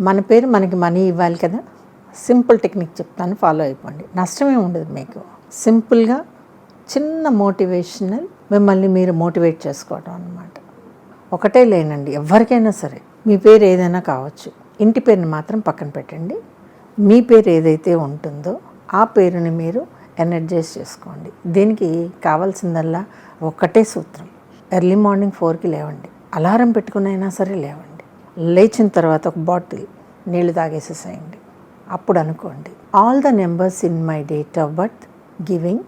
మన పేరు మనకి మనీ ఇవ్వాలి కదా. సింపుల్ టెక్నిక్ చెప్తాను ఫాలో అయిపోండి. నష్టమే ఉండదు మీకు. సింపుల్గా చిన్న మోటివేషనల్ మిమ్మల్ని మీరు మోటివేట్ చేసుకోవడం అన్నమాట. ఒకటే లేనండి ఎవరికైనా సరే. మీ పేరు ఏదైనా కావచ్చు. ఇంటి పేరుని మాత్రం పక్కన పెట్టండి. మీ పేరు ఏదైతే ఉంటుందో ఆ పేరుని మీరు ఎనర్జైజ్ చేసుకోండి. దీనికి కావాల్సిందల్లా ఒక్కటే సూత్రం. ఎర్లీ మార్నింగ్ ఫోర్కి లేవండి. అలారం పెట్టుకునైనా సరే లేవండి. లేచిన తర్వాత ఒక బాటిల్ నీళ్ళు తాగేసేసేయండి. అప్పుడు అనుకోండి. All the numbers in my date of birth giving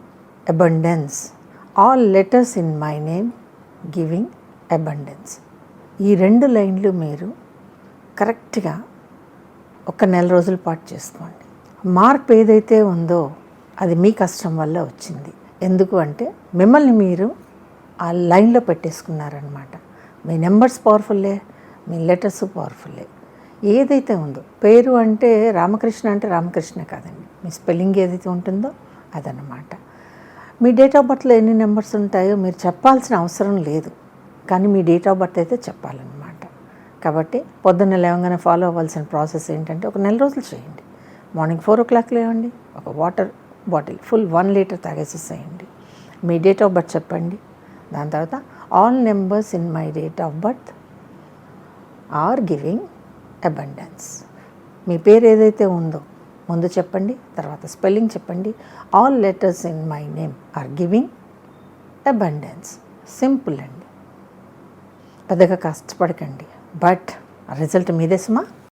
abundance all letters in my name giving abundance ఈ రెండు లైన్లు మీరు కరెక్ట్గా ఒక నెల రోజుల పాటు చేసుకోండి. మార్పు ఏదైతే ఉందో అది మీ కష్టం వల్ల వచ్చింది. ఎందుకు అంటే మిమ్మల్ని మీరు ఆ లైన్లో పెట్టేసుకున్నారనమాట మీ నెంబర్స్ పవర్ఫుల్లే. మీ లెటర్స్ పవర్ఫుల్లే ఏదైతే ఉందో పేరు అంటే రామకృష్ణ అంటే రామకృష్ణ కాదండి. మీ స్పెల్లింగ్ ఏదైతే ఉంటుందో అదనమాట మీ డేట్ ఆఫ్ బర్త్లో ఎన్ని నెంబర్స్ ఉంటాయో మీరు చెప్పాల్సిన అవసరం లేదు. కానీ మీ డేట్ ఆఫ్ బర్త్ అయితే చెప్పాలన్నమాట. కాబట్టి పొద్దున్న లేవగానే ఫాలో అవ్వాల్సిన ప్రాసెస్ ఏంటంటే ఒక నెల రోజులు చేయండి. మార్నింగ్ ఫోర్ ఓ క్లాక్ లేవండి ఒక water bottle full one litre తాగేసేసేయండి. మీ డేట్ ఆఫ్ బర్త్ చెప్పండి. దాని తర్వాత all numbers in my date of birth are giving abundance. మీ పేరు ఏదైతే ఉందో ముందు చెప్పండి తర్వాత స్పెల్లింగ్ చెప్పండి. All letters in my name are giving abundance. Simple అండి. పెద్దగా కష్టపడకండి. బట్ రిజల్ట్ మీదే సుమా?